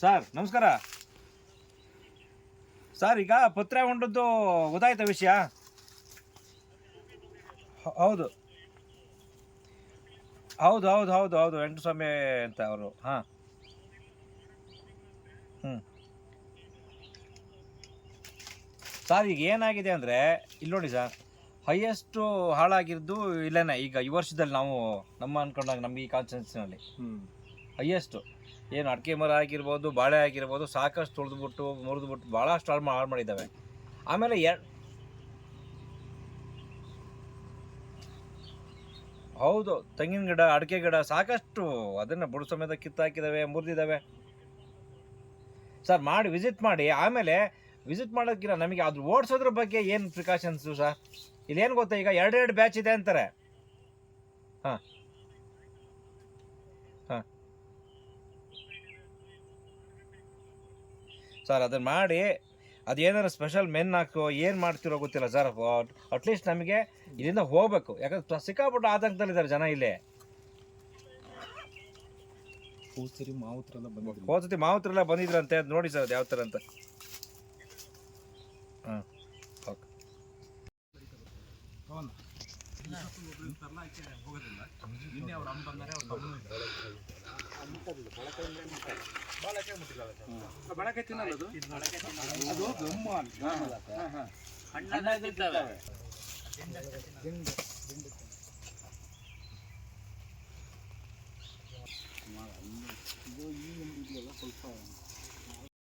Sir, ನಮಸ್ಕಾರ. Sir, ಈಗ ಪತ್ರೆ ಹೊಂಡದ್ದು ಗೊತ್ತಾಯ್ತ ವಿಷಯ. ಹೌದು. ಹೌದು ಹೌದು ಹೌದು ಹೌದು, ವೆಂಕಟಸ್ವಾಮಿ ಅಂತ ಅವರು. ಹಾಂ. ಹ್ಞೂ ಸರ್, ಈಗ ಏನಾಗಿದೆ ಅಂದರೆ, ಇಲ್ಲಿ ನೋಡಿ ಸರ್, ಹೈಯೆಸ್ಟು ಹಾಳಾಗಿದ್ದು ಇಲ್ಲೇನೆ, ಈಗ ಈ ವರ್ಷದಲ್ಲಿ ನಾವು ನಮ್ಮ ಅನ್ಕೊಂಡಾಗ ನಮ್ಗೆ ಈ ಕಾನ್ಸ್ಟೆನ್ಸಿನಲ್ಲಿ ಹೈಯೆಸ್ಟು. ಏನು ಅಡಿಕೆ ಮರ ಆಗಿರ್ಬೋದು, ಬಾಳೆ ಆಗಿರ್ಬೋದು, ಸಾಕಷ್ಟು ತುಳಿದ್ಬಿಟ್ಟು, ಮುರಿದ್ಬಿಟ್ಟು ಭಾಳಷ್ಟು ಹಾಳು ಹಾಳು ಮಾಡಿದ್ದಾವೆ. ಆಮೇಲೆ ಎ, ಹೌದು, ತೆಂಗಿನ ಗಿಡ, ಅಡಿಕೆ ಗಿಡ ಸಾಕಷ್ಟು ಅದನ್ನು ಬುಡ ಸಮೇತ ಕಿತ್ತಾಕಿದ್ದಾವೆ ಮುರಿದಿದ್ದಾವೆ ಸರ್, ಮಾಡಿ ವಿಸಿಟ್ ಮಾಡಿ. ಆಮೇಲೆ ವಿಸಿಟ್ ಮಾಡೋಕ್ಕಿಲ್ಲ ನಮಗೆ ಅದು ಓಡಿಸೋದ್ರ ಬಗ್ಗೆ ಏನು ಪ್ರಿಕಾಷನ್ಸು ಸರ್? ಇಲ್ಲೇನು ಗೊತ್ತಾ ಈಗ ಎರಡೆರಡು ಬ್ಯಾಚ್ ಇದೆ ಅಂತಾರೆ. ಹಾಂ. ಹಾಂ. ಸರ್ ಅದನ್ನು ಮಾಡಿ ಅದೇನಾದ್ರು ಸ್ಪೆಷಲ್ ಮೆನ್ ಹಾಕೋ ಏನು ಮಾಡ್ತಿರೋ ಗೊತ್ತಿಲ್ಲ ಸರ್. ಅಟ್ಲೀಸ್ಟ್ ನಮಗೆ ಇಲ್ಲಿಂದ ಹೋಗಬೇಕು. ಯಾಕಂದ್ರೆ ಸಿಕ್ಕಾಪಟ್ಟು ಆತಂಕದಲ್ಲಿದ್ದಾರೆ ಜನ ಇಲ್ಲಿ. ಹೋದ್ಸರಿ ಮಾವುತ್ರೆಲ್ಲ ಬಂದಿದ್ರು. ಹೋದ ಸತಿ ಮಾವುತ್ರೆಲ್ಲ ಬಂದಿದ್ರಂತೆ. ಅದ್ ನೋಡಿ ಸರ್ ಅದು ಯಾವ ಥರ ಅಂತ. ಹಾಂ ಓಕೆ ಬಳಕೆ ತಿನ್ನಲ್ಲ ಅದು ಅದು ಗಮ್ಮು ಅಂತ. ಇದು ಈ ಇದೆಲ್ಲ ಸ್ವಲ್ಪ